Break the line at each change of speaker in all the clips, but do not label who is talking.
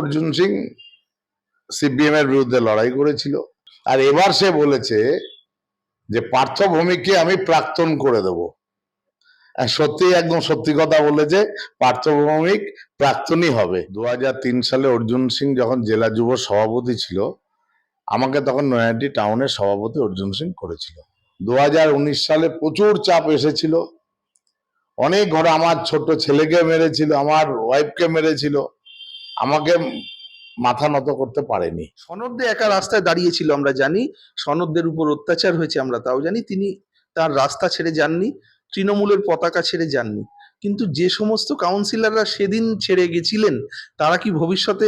Arjun Singh CPM এর বিরুদ্ধে লড়াই করেছিল। আর এবার সে বলেছে যে পার্থ ভৌমিককে আমি প্রাক্তন করে দেব। সত্যি একদম সত্যি কথা বলেছে পার্থ ভৌমিক প্রাক্তনই হবে। দু হাজার তিন সালে অর্জুন সিং যখন জেলা যুব সভাপতি ছিল, আমাকে তখন নয়াটি টাউনের সভাপতি অর্জুন সিং করেছিল। দু হাজার উনিশ সালে প্রচুর চাপ এসেছিল। অনেক ঘরে আমার ছোট ছেলেকে মেরেছিল, আমার ওয়াইফকে মেরেছিল। আমাকে মাথা নত করতে পারেনি।
সনদে একা রাস্তায় দাঁড়িয়েছিল আমরা জানি সনদদের উপর অত্যাচার হয়েছে আমরা তাও জানি তিনি তার রাস্তা ছেড়ে যাননি তৃণমূলের পতাকা ছেড়ে যাননি। কিন্তু যে সমস্ত কাউন্সিলররা সেদিন ছেড়ে গেছিলেন তারা কি ভবিষ্যতে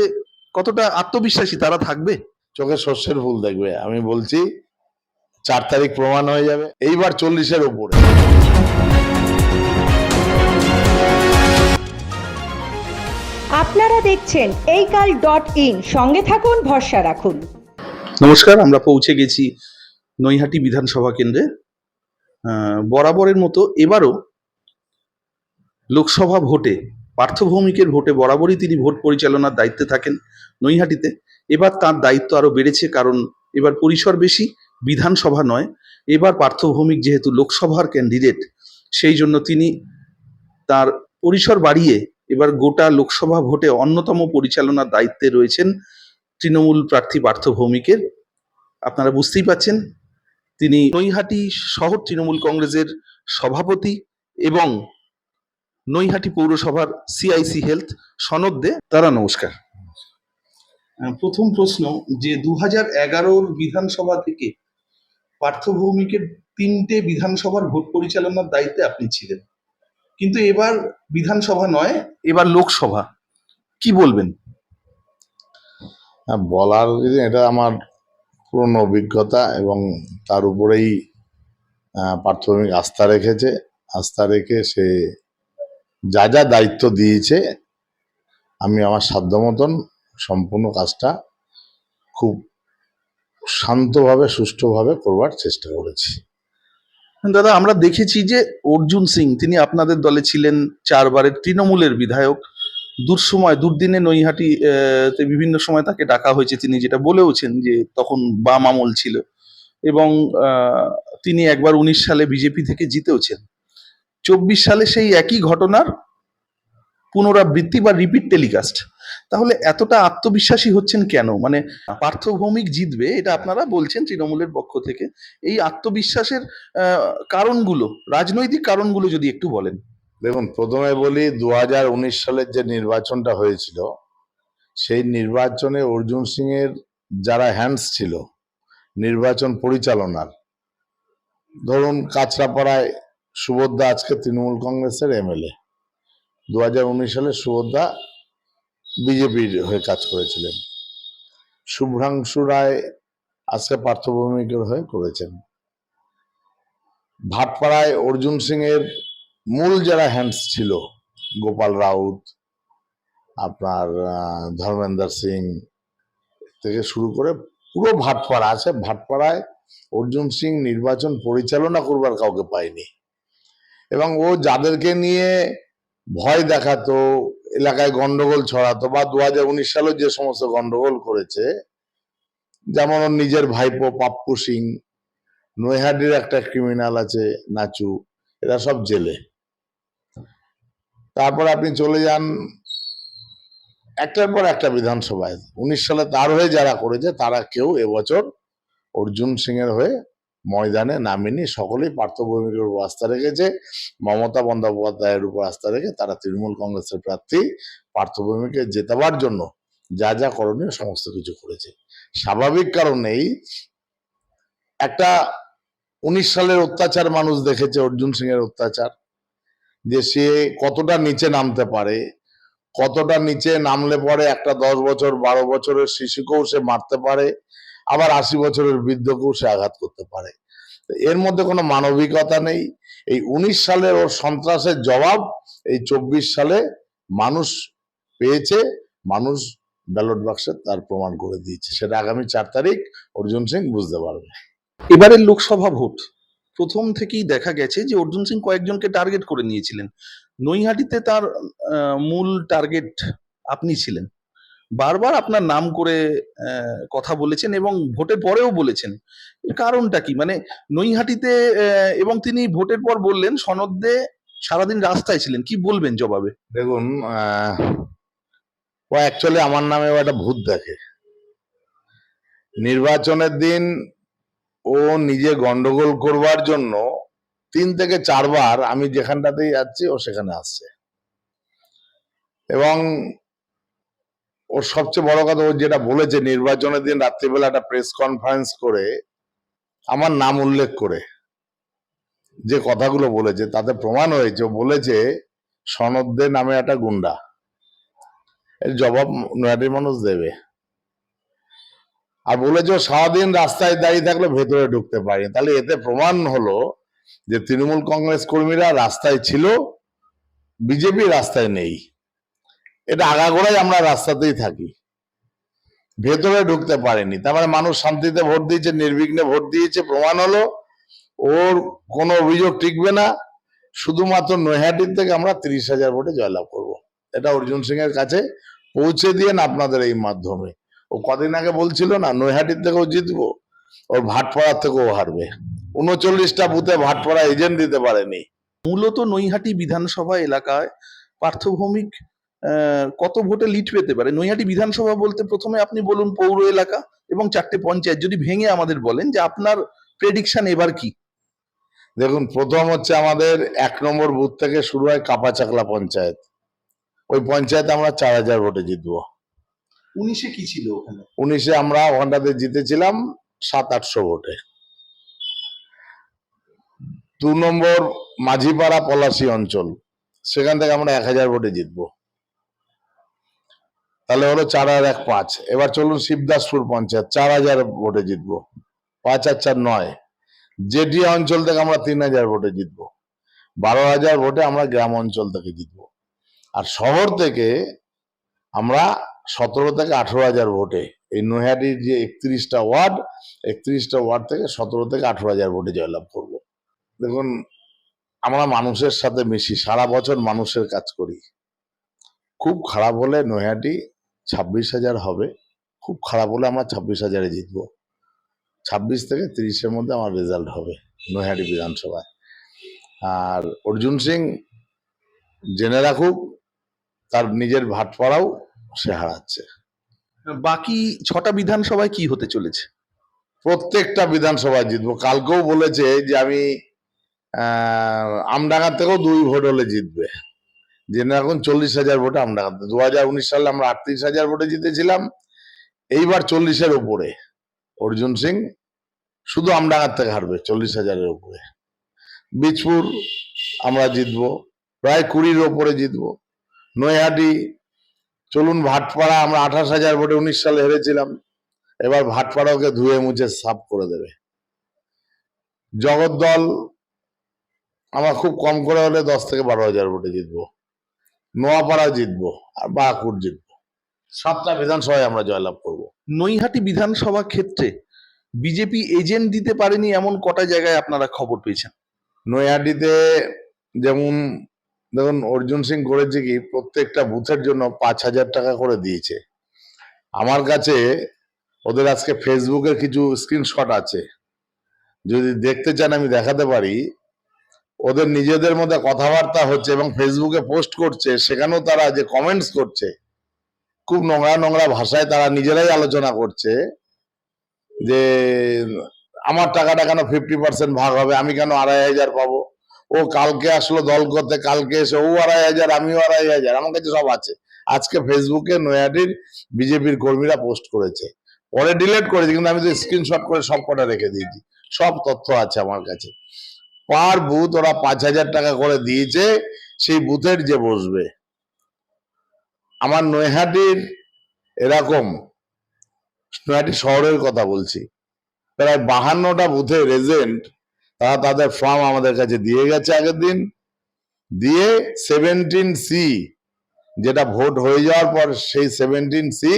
কতটা আত্মবিশ্বাসী তারা থাকবে?
চোখে শস্যের ফুল দেখবে আমি বলছি চার তারিখ প্রমাণ হয়ে যাবে এইবার চল্লিশের উপরে।
আপনারা দেখছেন এই কাল ডট ইন। সঙ্গে থাকুন, ভরসা রাখুন।
নমস্কার, আমরা পৌঁছে গেছি নৈহাটি বিধানসভা কেন্দ্রে। বরাবরের মতো এবারও লোকসভা ভোটে, পার্থভৌমিকের ভোটে বরাবরই তিনি ভোট পরিচালনার দায়িত্বে থাকেন নৈহাটিতে। এবার তার দায়িত্ব আরও বেড়েছে, কারণ এবার পরিসর বেশি, বিধানসভা নয়। এবার পার্থভৌমিক যেহেতু লোকসভার ক্যান্ডিডেট সেই জন্য তিনি তার পরিসর বাড়িয়ে এবার গোটা লোকসভা ভোটে অন্যতম পরিচালনার দায়িত্বে রয়েছেন তৃণমূল প্রার্থী পার্থ ভৌমিকের। আপনারা বুঝতেই পাচ্ছেন, তিনি নৈহাটি শহর তৃণমূল কংগ্রেসের সভাপতি এবং নৈহাটি পৌরসভার সিআইসি হেলথ সনদ। দে তারা নমস্কার। প্রথম প্রশ্ন, যে দু হাজার এগারোর বিধানসভা থেকে পার্থ ভৌমিকের তিনটে বিধানসভার ভোট পরিচালনার দায়িত্বে আপনি ছিলেন। কিন্তু এবার বিধানসভা নয় এবার লোকসভা। কি বলবেন?
হ্যাঁ, বলার এটা আমার পুরনো অভিজ্ঞতা এবং তার উপরেই প্রাথমিক আস্থা রেখেছে। আস্থা রেখে সে যা যা দায়িত্ব দিয়েছে আমি আমার সাধ্য মতন সম্পূর্ণ কাজটা খুব শান্তভাবে সুষ্ঠুভাবে করবার চেষ্টা করেছি।
দাদা, আমরা দেখেছি যে অর্জুন সিং, তিনি আপনাদের দলে ছিলেন চারবারের তৃণমূলের বিধায়ক। দুঃসময়, দুর্দিনে নৈহাটি তে বিভিন্ন সময় তাকে ডাকা হয়েছে। তিনি যেটা বলেওছেন যে তখন বাম আমল ছিল এবং তিনি একবার উনিশ সালে বিজেপি থেকে জিতেওছেন। চব্বিশ সালে সেই একই ঘটনার পুনরাবৃত্তি বা রিপিট টেলিকাস্ট তাহলে এতটা আত্মবিশ্বাসী হচ্ছেন কেন? মানে পার্থভৌমিক জিতবে, এটা আপনারা বলছেন তৃণমূলের পক্ষ থেকে। এই আত্মবিশ্বাসের কারণগুলো, রাজনৈতিক কারণগুলো যদি একটু বলেন।
দেখুন, প্রথমে বলি দু হাজার উনিশ সালের যে নির্বাচনটা হয়েছিল, সেই নির্বাচনে অর্জুন সিং এর যারা হ্যান্ডস ছিল, নির্বাচন পরিচালনার, ধরুন কাঁচরাপাড়ায় সুভদ্রা আজকে তৃণমূল কংগ্রেসের এমএলএ দু হাজার উনিশ সালে সুভদ্রা বিজেপির হয়ে কাজ করেছিলেন। শুভ্রাংশু রায় আজকে পার্থভূমিকের হয়ে করেছেন। ভাটপাড়ায় অর্জুন সিং এর মূল যারা হ্যান্ডস ছিল, গোপাল রাউত, আপনার ধর্মেন্দ্র সিং থেকে শুরু করে পুরো ভাটপাড়া আছে। ভাটপাড়ায় অর্জুন সিং নির্বাচন পরিচালনা করবার কাউকে পায়নি। এবং ও যাদেরকে নিয়ে ভয় দেখাতো এলাকায় গন্ডগোল ছড়াতো বা দু হাজার উনিশ সালে যে সমস্ত গন্ডগোল করেছে, যেমন ওর নিজের ভাইপো পাপ্পু সিং, নৈহাটির একটা ক্রিমিনাল আছে নাচু, এরা সব জেলে। তারপর আপনি চলে যান একটার পর একটা বিধানসভায়। উনিশ সালে তার হয়ে যারা করেছে, তারা কেউ এবছর অর্জুন সিং এর হয়ে ময়দানে নামেনি, সকলেই পার্থভূমিকের উপর আস্থা রেখেছে। মমতা বন্দ্যোপাধ্যায়ের উপর আস্থা রেখে তারা তৃণমূল কংগ্রেসের প্রার্থী, পার্থভূমিকে জেতাবার জন্য যা যা করণীয় সমস্ত কিছু করেছে। স্বাভাবিক কারণেই একটা উনিশ সালের অত্যাচার মানুষ দেখেছে, অর্জুন সিং এর অত্যাচার, যে সে কতটা নিচে নামতে পারে, কতটা নিচে নামলে পরে একটা দশ বছর, বারো বছরের শিশুকেও সে মারতে পারে আবার আশি বছরের বৃদ্ধকেও সে আঘাত করতে পারে। এর মধ্যে কোনো মানবিকতা নেই। এই উনিশ সালের ওর সন্ত্রাসের জবাব এই চব্বিশ সালে মানুষ পেয়েছে, মানুষ ব্যালট বাক্সে তার প্রমাণ করে দিয়েছে। সেটা আগামী চার তারিখ অর্জুন সিং বুঝতে পারবে।
এবারের লোকসভা ভোট, প্রথম থেকেই দেখা গেছে যে অর্জুন সিং কয়েকজনকে টার্গেট করে নিয়েছিলেন। নৈহাটিতে তার মূল টার্গেট আপনি ছিলেন। বারবার আপনার নাম করে কথা বলেছেন এবং ভোটের পরেও বলেছেন। কারণটা কি? মানে নৈহাটিতে এবং তিনি ভোটের পর বললেন, সনদে সারাদিন রাস্তায় ছিলেন। কি বলবেন জবাবে?
দেখুন ও অ্যাকচুয়ালি আমার নামে ও একটা ভূত দেখে। নির্বাচনের দিন ও নিজে গন্ডগোল করবার জন্য তিন থেকে চারবার আমি যেখানটাতেই যাচ্ছি, ও সেখানে আসছে। এবং ওর সবচেয়ে বড় কথা ও যেটা বলেছে নির্বাচনের দিন রাত্রিবেলা একটা প্রেস কনফারেন্স করে আমার নাম উল্লেখ করে যে কথাগুলো বলেছে, তাতে প্রমাণ হয়েছে বলেছে সনদদের নামে একটা গুন্ডা। এর জবাব নয়াটির মানুষ দেবে। আর বলেছে সারাদিন রাস্তায় দাঁড়িয়ে থাকলে ভেতরে ঢুকতে পারি তাহলে এতে প্রমাণ হলো যে তৃণমূল কংগ্রেস কর্মীরা রাস্তায় ছিল, বিজেপি রাস্তায় নেই। এটা আগাগোড়াই আমরা রাস্তাতেই থাকি। ভেতরে ঢুকতে পারেনি। তার মানে মানুষ শান্তিতে ভোট দিয়েছে, নির্বিঘ্নে ভোট দিয়েছে, প্রমাণ হলো, ওর কোনো অভিযোগ টিকবে না। শুধুমাত্র নৈহাটির থেকে আমরা তিরিশ হাজার ভোটে জয়লাভ করব। এটা অর্জুন সিং এর কাছে পৌঁছে দিয়েন আপনাদের এই মাধ্যমে। ও কদিন আগে বলছিল না, নৈহাটির থেকেও জিতবো, ওর ভাটপাড়ার থেকেও হারবে। উনচল্লিশটা বুথে ভাটপাড়া এজেন্ট দিতে পারেনি।
মূলত নৈহাটি বিধানসভা এলাকায় পার্থভৌমিক কত ভোটে লিড পেতে পারে? নৈহাটি বিধানসভা বলতে প্রথমে আপনি বলুন পৌর এলাকা এবং চারটে পঞ্চায়েত। যদি ভেঙে আমাদের বলেন যে আপনার প্রেডিকশন এবার কি?
দেখুন প্রথম হচ্ছে আমাদের এক নম্বর বুথ থেকে শুরু হয় কাপাচাকলা পঞ্চায়েত। ওই পঞ্চায়েতে আমরা চার হাজার ভোটে জিতবো।
উনিশে কি ছিল ওখানে?
উনিশে আমরা ওখানটাতে জিতেছিলাম সাত আটশো ভোটে। দু নম্বর মাঝিপাড়া পলাশি অঞ্চল। সেখান থেকে আমরা এক হাজার ভোটে জিতবো। তাহলে হলো চার আর এক পাঁচ। এবার চলুন শিবদাসপুর পঞ্চায়েত, চার হাজার ভোটে জিতবো। পাঁচ আর চার নয়। জেটিয়া অঞ্চল থেকে আমরা তিন হাজার ভোটে জিতবো। বারো হাজার ভোটে আমরা গ্রাম অঞ্চল থেকে জিতবো। আর শহর থেকে আমরা সতেরো থেকে আঠেরো হাজার ভোটে, এই নৈহাটির যে একত্রিশটা ওয়ার্ড একত্রিশটা ওয়ার্ড থেকে সতেরো থেকে আঠেরো হাজার ভোটে জয়লাভ করব। দেখুন, আমরা মানুষের সাথে মিশি, সারা বছর মানুষের কাজ করি। খুব খারাপ হলে নৈহাটি ছাব্বিশ হাজার হবে। খুব খারাপ হলে আমরা ছাব্বিশ হাজারে জিতবো। ছাব্বিশ থেকে তিরিশের মধ্যে আমার রেজাল্ট হবে নৈহাটি বিধানসভায়। আর অর্জুন সিং জেনে রাখুক, তার নিজের ভাটপাড়াও সে হারাচ্ছে।
বাকি ছটা বিধানসভায় কি হতে চলেছে?
প্রত্যেকটা বিধানসভায় জিতবো। কালকেও বলেছে যে আমি আমডাঙ্গার থেকেও দুই ভোট হলে জিতবে। জেনে এখন চল্লিশ হাজার ভোটে আমডাঙ্গাতে দু হাজার উনিশ সালে আমরা আটত্রিশ হাজার ভোটে জিতেছিলাম। এইবার চল্লিশের উপরে। অর্জুন সিং, শুধু আমডাঙ্গার থেকে হারবে চল্লিশ হাজারের উপরে। বীজপুর আমরা জিতবো। প্রায় কুড়ির ওপরে জিতবো। নৈহাটি, চলুন ভাটপাড়া, আমরা আঠাশ হাজার ভোটে উনিশ সালে হেরেছিলাম। এবার ভাটপাড়াকে ধুয়ে মুছে সাফ করে দেবে। জগদ্দল, আমরা খুব কম করে হলে দশ থেকে বারো হাজার ভোটে জিতবো। নোয়াপাড়া জিতবো আর বাঁকুড় জিতবো। সাতটা বিধানসভায় আমরা জয়লাভ করব।
নৈহাটি বিধানসভা ক্ষেত্রে বিজেপি এজেন্ট দিতে পারেনি এমন কটা জায়গায় আপনারা খবর পেয়েছেন?
নৈহাটিতে যেমন দেখুন, অর্জুন সিং করেছে কি, প্রত্যেকটা বুথের জন্য পাঁচ হাজার টাকা করে দিয়েছে। আমার কাছে ওদের আজকে ফেসবুকের কিছু স্ক্রিনশট আছে। যদি দেখতে চান আমি দেখাতে পারি। ওদের নিজেদের মধ্যে কথাবার্তা হচ্ছে এবং ফেসবুকে পোস্ট করছে, সেখানেও তারা যে কমেন্টস করছে, খুব নোংরা নোংরা ভাষায় তারা নিজেরাই আলোচনা করছে যে আমার টাকাটা কেন ফিফটি পার্সেন্ট ভাগ হবে, আমি কেন আড়াই হাজার পাবো? ও কালকে আসলো দল করতে, কালকে এসে ও আড়াই হাজার, আমিও আড়াই হাজার, আমার কাছে সব আছে। আজকে ফেসবুকে নয়াটির বিজেপির কর্মীরা পোস্ট করেছে। পরে ডিলেট করেছি, কিন্তু আমি তো স্ক্রিনশট করে সব কটা রেখে দিয়েছি। সব তথ্য আছে আমার কাছে। পার বুথ ওরা পাঁচ হাজার টাকা করে দিয়েছে, সেই বুথের যে বসবে। আমার নৈহাটির এরকম, নৈহাটি শহরের কথা বলছি। প্রায় বাহান্নটা বুথের এজেন্ট তারা তাদের ফর্ম আমাদের কাছে দিয়ে গেছে আগের দিন। দিয়ে সেভেন্টিন সি যেটা ভোট হয়ে যাওয়ার পর সেই সেভেন্টিন সি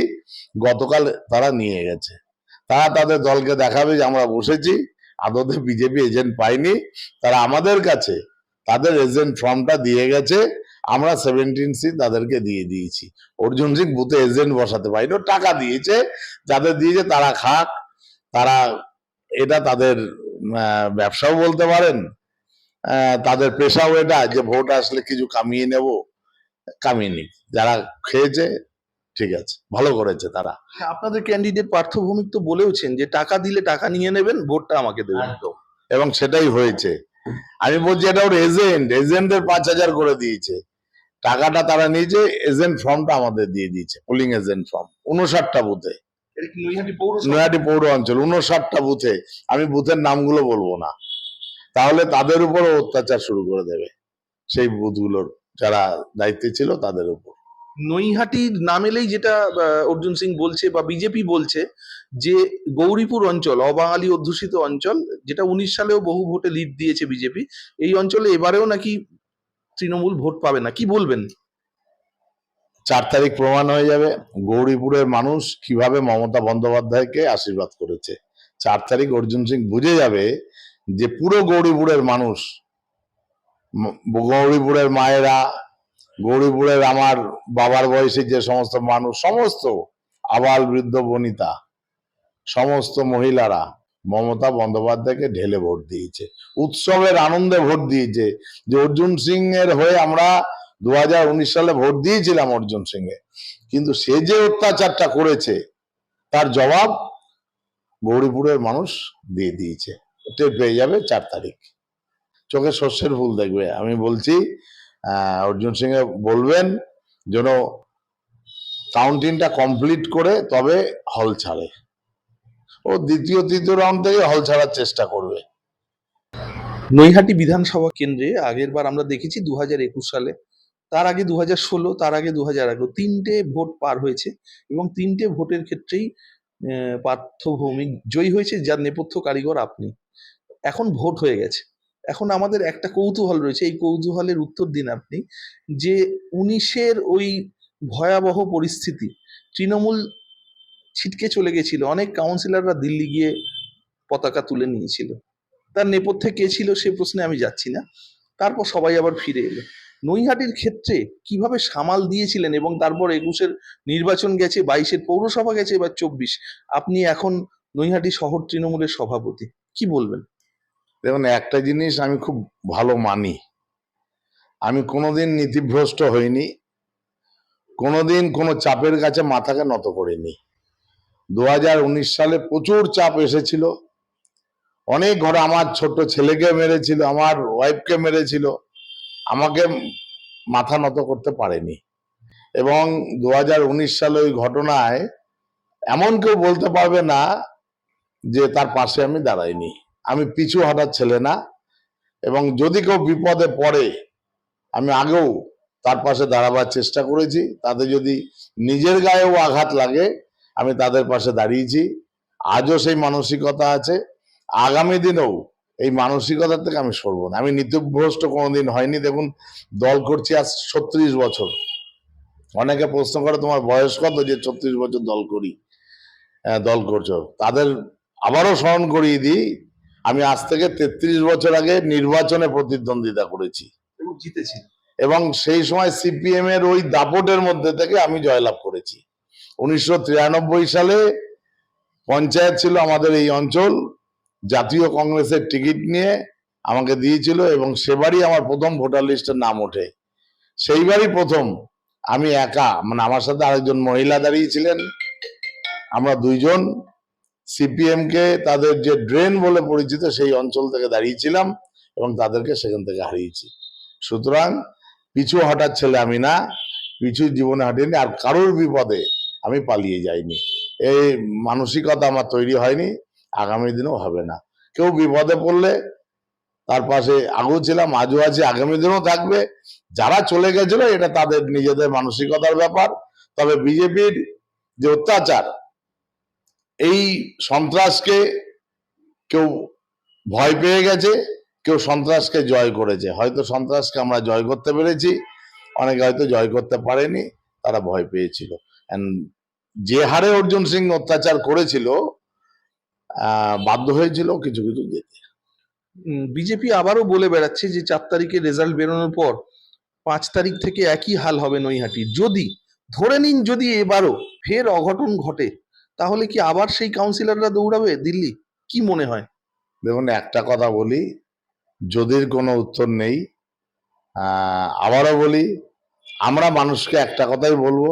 গতকাল তারা নিয়ে গেছে। তারা তাদের দলকে দেখাবে যে আমরা বসেছি। আদতে বিজেপি এজেন্ট পাইনি তারা আমাদের কাছে তাদের এজেন্ট ফর্মটা দিয়ে গেছে, আমরা সেভেন্টিন সি তাদেরকে দিয়ে দিয়েছি। অর্জুন সিং বুথে এজেন্ট বসাতে পারিনি টাকা দিয়েছে, যাদের দিয়েছে তারা খাক, তারা এটা তাদের ব্যবসাও বলতে পারেন তাদের পেশাও এটা, যে ভোট আসলে কিছু কামিয়ে নেব, কামিয়ে নিক। যারা খেয়েছে ঠিক আছে ভালো করেছে তারা।
হ্যাঁ, আপনাদের ক্যান্ডিডেট পার্থ ভৌমিক তো বলেওছেন যে টাকা দিলে টাকা নিয়ে নেবেন ভোটটা আমাকে দেবেন।
এবং সেটাই হয়েছে। আমি বলছি এটা ওর এজেন্ট এজেন্টের পাঁচ হাজার করে দিয়েছে। টাকাটা তারা নিয়েছে এজেন্ট ফর্মটা আমাদের দিয়ে দিয়েছে পোলিং এজেন্ট ফর্ম উনষাটটা বুথে।
নৈহাটি
নয়াটি পৌর অঞ্চল উনষাটটা বুথে। আমি বুথের নামগুলো বলব না। তাহলে তাদের উপরও অত্যাচার শুরু করে দেবে। সেই বুথগুলোর যারা দায়িত্বে ছিল তাদের উপর।
নৈহাটির নাম এলেই যেটা অর্জুন সিং বলছে বা বিজেপি বলছে যে গৌরীপুর অঞ্চল, অবাঙালি অধ্যুষিত অঞ্চল, যেটা উনিশ সালেও বহু ভোটে লিড দিয়েছে বিজেপি, এই অঞ্চলে এবারেও নাকি তৃণমূল ভোট পাবে না, কি বলবেন?
চার তারিখ প্রমাণ হয়ে যাবে, গৌরীপুরের মানুষ কীভাবে মমতা বন্দ্যোপাধ্যায়কে আশীর্বাদ করেছে। চার তারিখ অর্জুন সিং বুঝে যাবে যে পুরো গৌরীপুরের মানুষ গৌরীপুরের মায়েরা গৌরীপুরের আমার বাবার বয়সী যে সমস্ত মানুষ, সমস্ত আবাল বৃদ্ধ বনিতা, সমস্ত মহিলারা মমতা বন্দ্যোপাধ্যায়কে ঢেলে ভোট দিয়েছে, উৎসবের আনন্দে ভোট দিয়েছে। যে অর্জুন সিং এর হয়ে আমরা দু হাজার উনিশ সালে ভোট দিয়েছিলাম অর্জুন সিং এ কিন্তু সে যে অত্যাচারটা করেছে, তার জবাব গৌরীপুরের মানুষ দিয়ে দিয়েছে। টের পেয়ে যাবে চার তারিখ। চোখে শস্যের ফুল দেখবে, আমি বলছি অর্জুন সিং বলবেন যেন কাউন্টিংটা কমপ্লিট করে তবে হল ছাড়ে। ও দ্বিতীয়, তৃতীয় রাউন্ড থেকে হল ছাড়ার চেষ্টা করবে।
নৈহাটি বিধানসভা কেন্দ্রে আগের বার আমরা দেখেছি দু হাজার একুশ সালে, তার আগে দু হাজার ষোলো, তার আগে দু হাজার তিনটে ভোট পার হয়েছে এবং তিনটে ভোটের ক্ষেত্রেই পার্থ ভৌমিক জয়ী হয়েছে, যার নেপথ্য কারিগর আপনি। এখন ভোট হয়ে গেছে। এখন আমাদের একটা কৌতূহল রয়েছে, এই কৌতূহলের উত্তর দিন আপনি, যে উনিশের ওই ভয়াবহ পরিস্থিতি, তৃণমূল ছিটকে চলে গেছিল, অনেক কাউন্সিলররা দিল্লি গিয়ে পতাকা তুলে নিয়েছিল। তার নেপথ্যে কে ছিল সে প্রশ্নে আমি যাচ্ছি না। তারপর সবাই আবার ফিরে এলো। নৈহাটির ক্ষেত্রে কীভাবে সামাল দিয়েছিলেন এবং তারপর একুশের নির্বাচন গেছে, বাইশের পৌরসভা গেছে এবার চব্বিশ, আপনি এখন নৈহাটি শহর তৃণমূলের সভাপতি, কি বলবেন?
দেখুন, একটা জিনিস আমি খুব ভালো মানি। আমি কোনোদিন নীতিভ্রষ্ট হইনি, কোনোদিন কোনো চাপের কাছে মাথাকে নত করিনি। দু হাজার উনিশ সালে প্রচুর চাপ এসেছিল। অনেক ঘরে আমার ছোট ছেলেকে মেরেছিল, আমার ওয়াইফকে মেরেছিল। আমাকে মাথা নত করতে পারেনি। এবং দু হাজার উনিশ সালে ওই ঘটনায় এমন কেউ বলতে পারবে না যে তার পাশে আমি দাঁড়াইনি। আমি পিছু হটার ছেলে না। এবং যদি কেউ বিপদে পড়ে, আমি আগেও তার পাশে দাঁড়াবার চেষ্টা করেছি। তাতে যদি নিজের গায়েও আঘাত লাগে, আমি তাদের পাশে দাঁড়িয়েছি। আজও সেই মানসিকতা আছে। আগামী দিনেও এই মানসিকতা থেকে আমি সরব না। আমি নীতিভ্রষ্ট কোনোদিন হয়নি। দেখুন, দল করছি আজ ছত্রিশ বছর। অনেকে প্রশ্ন করে, তোমার বয়স কত যে ছত্রিশ বছর দল করি দল করছ? তাদের আবারও স্মরণ করিয়ে দিই আমি আজ থেকে তেত্রিশ বছর আগে নির্বাচনে প্রতিদ্বন্দ্বিতা করেছি।
এবং জিতেছি।
এবং সেই সময় সিপিএম এর ওই দাপটের মধ্যে থেকে আমি জয়লাভ করেছি। উনিশশো তিরানব্বই সালে পঞ্চায়েত ছিল আমাদের এই অঞ্চল জাতীয় কংগ্রেসের টিকিট নিয়ে আমাকে দিয়েছিল এবং সেবারই আমার প্রথম ভোটার লিস্টের নাম ওঠে। সেইবারই প্রথম আমি একা মানে আমার সাথে আরেকজন মহিলা দাঁড়িয়েছিলেন। আমরা দুইজন সিপিএম কে তাদের যে ড্রেন বলে পরিচিত সেই অঞ্চল থেকে দাঁড়িয়েছিলাম এবং তাদেরকে সেখান থেকে হারিয়েছি। সুতরাং পিছু হটার ছেলে আমি না, পিছু জীবনে হাঁটিনি আর কারোর বিপদে আমি পালিয়ে যাইনি। এই মানসিকতা আমার তৈরি হয়নি, আগামী দিনেও হবে না। কেউ বিপদে পড়লে তার পাশে আগেও ছিলাম, আজও আছে, আগামী দিনেও থাকবে। যারা চলে গেছিল, এটা তাদের নিজেদের মানসিকতার ব্যাপার। তবে বিজেপির যে অত্যাচার এই সন্ত্রাসকে কেউ ভয় পেয়ে গেছে, কেউ সন্ত্রাসকে জয় করেছে। হয়তো সন্ত্রাসকে আমরা জয় করতে পেরেছি, অনেকে হয়তো জয় করতে পারেনি, তারা ভয় পেয়েছিল। যে হারে অর্জুন সিং অত্যাচার করেছিল বাধ্য হয়েছিল কিছু কিছু যেতে।
বিজেপি আবারও বলে বেড়াচ্ছে যে চার তারিখে রেজাল্ট বেরোনোর পর পাঁচ তারিখ থেকে একই হাল হবে নৈহাটির। যদি, ধরে নিন যদি এবারও ফের অঘটন ঘটে তাহলে কি আবার সেই কাউন্সিলররা দৌড়াবে দিল্লি? কি মনে হয়?
দেখুন একটা কথা বলি যদির কোনো উত্তর নেই আবারও বলি আমরা মানুষকে একটা কথাই বলব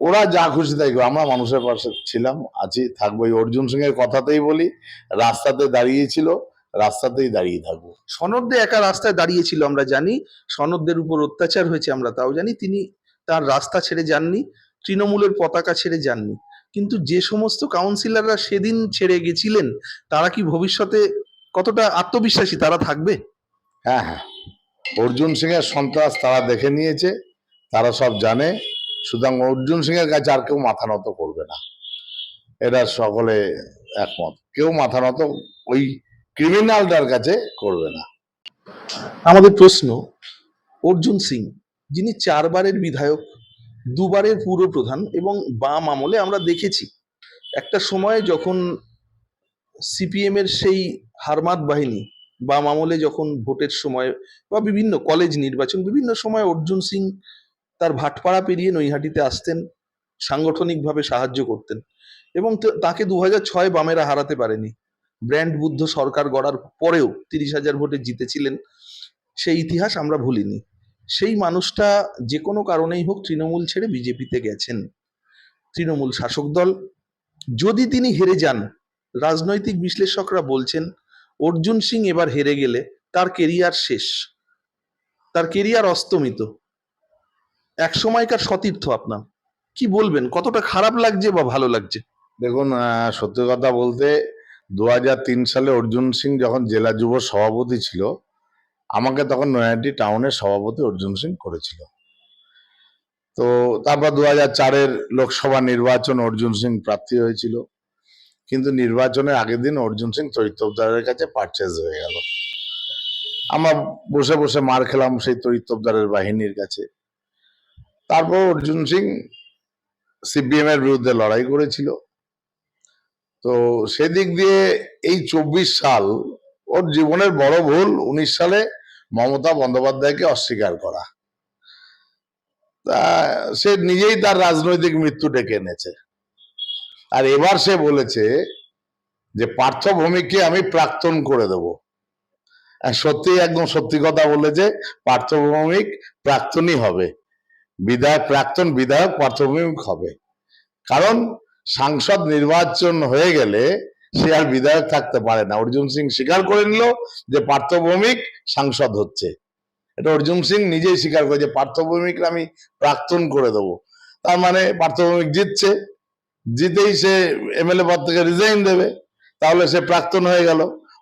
ওরা যা খুশি তাই আমরা মানুষের পাশে ছিলাম আছি থাকব এই অর্জুন সিং এর কথাতেই বলি রাস্তাতে দাঁড়িয়েছিল রাস্তাতেই দাঁড়িয়ে থাকব।
সনদে একা রাস্তায় দাঁড়িয়েছিল আমরা জানি সনদদের উপর অত্যাচার হয়েছে আমরা তাও জানি তিনি তার রাস্তা ছেড়ে যাননি তৃণমূলের পতাকা ছেড়ে যাননি। কিন্তু যে সমস্ত কাউন্সিলররা সেদিন ছেড়ে গেছিলেন তারা কি ভবিষ্যতে কতটা আত্মবিশ্বাসী তারা থাকবে?
হ্যাঁ হ্যাঁ। অর্জুন সিং এর সন্ত্রাস তারা দেখে নিয়েছে তারা সব জানে। সুতরাং অর্জুন সিং এর কাছে আর কেউ মাথা নত করবে না। এটা সকলে একমত। কেউ মাথা নত ওই ক্রিমিনালটার কাছে করবে না।
আমাদের প্রশ্ন অর্জুন সিং যিনি চারবারের বিধায়ক দুবারের পুরপ্রধান এবং বাম আমলে আমরা দেখেছি, একটা সময় যখন সিপিএম এর সেই হারমাত বাহিনী বাম আমলে যখন ভোটের সময় বা বিভিন্ন কলেজ নির্বাচন, বিভিন্ন সময় অর্জুন সিং তার ভাটপাড়া পেরিয়ে নৈহাটিতে আসতেন, সাংগঠনিকভাবে সাহায্য করতেন এবং তাকে দু ছয় বামেরা হারাতে পারেনি। ব্র্যান্ড বুদ্ধ সরকার গড়ার পরেও তিরিশ হাজার ভোটে জিতেছিলেন, সেই ইতিহাস আমরা ভুলিনি। সেই মানুষটা যে কোনো কারণেই হোক তৃণমূল ছেড়ে বিজেপিতে গেছেন। তৃণমূল শাসক দল। যদি তিনি হেরে যান, রাজনৈতিক বিশ্লেষকরা বলছেন, অর্জুন সিং এবার হেরে গেলে তার কেরিয়ার শেষ। তার কেরিয়ার অস্তমিত। এক সময়কার সতীর্থ আপনার। কি বলবেন? কতটা খারাপ লাগছে বা ভালো লাগছে?
দেখুন সত্যি কথা বলতে, দু সালে অর্জুন সিং যখন জেলা যুব সভাপতি ছিল আমাকে তখন নয়াটি টাউনের সভাপতি অর্জুন সিং করেছিল। তো তারপর দু হাজার চারের লোকসভা নির্বাচন অর্জুন সিং প্রার্থী হয়েছিল। কিন্তু নির্বাচনের আগের দিন অর্জুন সিং তরিতবদারের কাছে পারচেজ হয়ে গেল। আমরা বসে বসে মার খেলাম সেই তরিতবদারের বাহিনীর কাছে। তারপর অর্জুন সিং সিপিএম এর বিরুদ্ধে লড়াই করেছিল। তো সেদিক দিয়ে এই চব্বিশ সাল ওর জীবনের বড় ভুল, উনিশ সালে মমতা বন্দ্যোপাধ্যায়কে অস্বীকার করা। তা, সে নিজেই তার রাজনৈতিক মৃত্যু ডেকে এনেছে। আর এবার সে বলেছে যে পার্থ ভৌমিককে আমি প্রাক্তন করে দেব। সত্যি, একদম সত্যি কথা বলেছে পার্থ ভৌমিক প্রাক্তনই হবে। বিধায়ক, প্রাক্তন বিধায়ক পার্থ ভৌমিক হবে। কারণ, সাংসদ নির্বাচন হয়ে গেলে সে আর বিধায়ক থাকতে পারে না। অর্জুন সিং স্বীকার করে নিল যে পার্থ ভৌমিক সাংসদ হচ্ছে। এটা অর্জুন সিং নিজেই স্বীকার করে যে পার্থ ভৌমিককে আমি প্রাক্তন করে দেবো। তার মানে পার্থ ভৌমিক জিতছে। জিতেই সে এমএলএ পদ থেকে রিজাইন দেবে। তাহলে সে প্রাক্তন হয়ে গেল।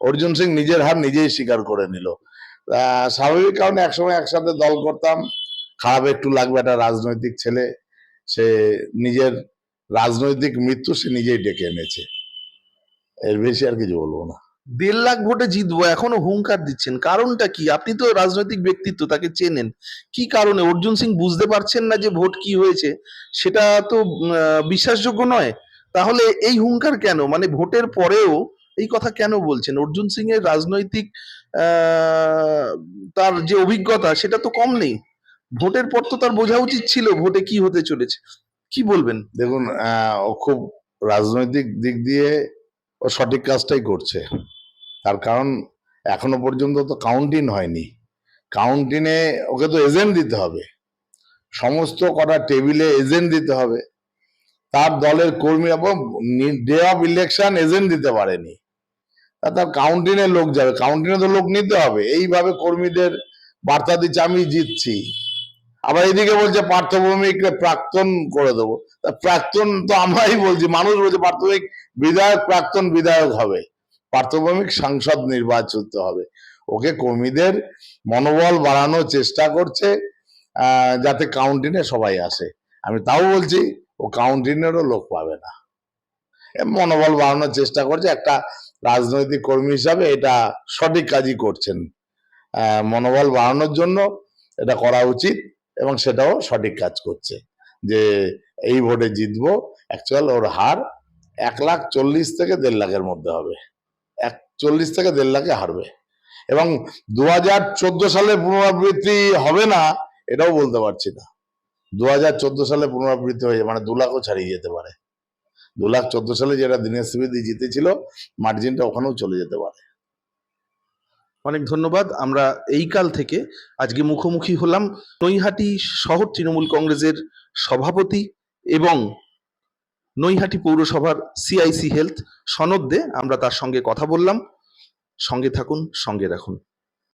অর্জুন সিং নিজের হার নিজেই স্বীকার করে নিল। স্বাভাবিক কারণে একসময় একসাথে দল করতাম। খারাপ একটু লাগবে একটা রাজনৈতিক ছেলে। সে নিজের রাজনৈতিক মৃত্যু সে নিজেই ডেকে এনেছে। এর বেশি আর কিছু বলব না।
দেড় লাখ ভোটে জিতবো এখনও হুঙ্কার দিচ্ছেন। কারণটা কি? আপনি তো রাজনৈতিক ব্যক্তিত্ব তাকে চেনেন। কি কারণে? অর্জুন সিং বুঝতে পারছেন না যে ভোট কি হয়েছে সেটা তো বিশ্বাসযোগ্য নয়। তাহলে এই হুঙ্কার কেন? মানে ভোটের পরেও এই কথা কেন বলছেন? অর্জুন সিং এর রাজনৈতিক তার যে অভিজ্ঞতা সেটা তো কম নেই। ভোটের পর তো তার বোঝা উচিত ছিল ভোটে কি হতে চলেছে। কি বলবেন?
দেখুন খুব রাজনৈতিক দিক দিয়ে ও সঠিক কাজটাই করছে। তার কারণ এখনও পর্যন্ত তো কাউন্টিং হয়নি। কাউন্টিনে ওকে তো এজেন্ট দিতে হবে। সমস্ত কটা টেবিলে এজেন্ট দিতে হবে। তার দলের কর্মী এবং ডে অফ ইলেকশন এজেন্ট দিতে পারেনি। তার কাউন্টিংয়ে লোক যাবে। কাউন্টিনে তো লোক নিতে হবে। এইভাবে কর্মীদের বার্তা দিচ্ছে, আমি জিতছি। আবার এদিকে বলছে পার্থভৌমিককে প্রাক্তন করে দেবো। প্রাক্তন তো আমরাই বলছি, মানুষ বলছে পার্থভৌমিক বিধায়ক, প্রাক্তন বিধায়ক হবে। পার্থভৌমিক সাংসদ নির্বাচিত হবে। ওকে কর্মীদের মনোবল বাড়ানোর চেষ্টা করছে যাতে কাউন্টিনে সবাই আসে। আমি তাও বলছি, ও কাউন্টিনেরও লোক পাবে না। মনোবল বাড়ানোর চেষ্টা করছে, একটা রাজনৈতিক কর্মী হিসাবে এটা সঠিক কাজই করছেন। মনোবল বাড়ানোর জন্য এটা করা উচিত এবং সেটাও সঠিক কাজ করছে। যে এই ভোটে জিতবো অ্যাকচুয়াল ওর হার এক লাখ চল্লিশ থেকে দেড় লাখের মধ্যে হবে। এক চল্লিশ থেকে দেড় লাখে হারবে। এবং দু হাজার চোদ্দ সালে পুনরাবৃত্তি হবে না, এটাও বলতে পারছি না। দু হাজার চোদ্দ সালে পুনরাবৃত্তি হয়ে মানে দু লাখও ছাড়িয়ে যেতে পারে। দু লাখ চোদ্দ সালে যেটা দীনেশ ত্রিবেদী জিতেছিল মার্জিনটা ওখানেও চলে যেতে পারে।
অনেক ধন্যবাদ। আমরা এই কাল থেকে আজকে মুখোমুখি হলাম নৈহাটি শহর তৃণমূল কংগ্রেসের সভাপতি এবং নৈহাটি পৌরসভার সিআইসি হেলথ সনদ দে আমরা তার সঙ্গে কথা বললাম। সঙ্গে থাকুন, সঙ্গে রাখুন।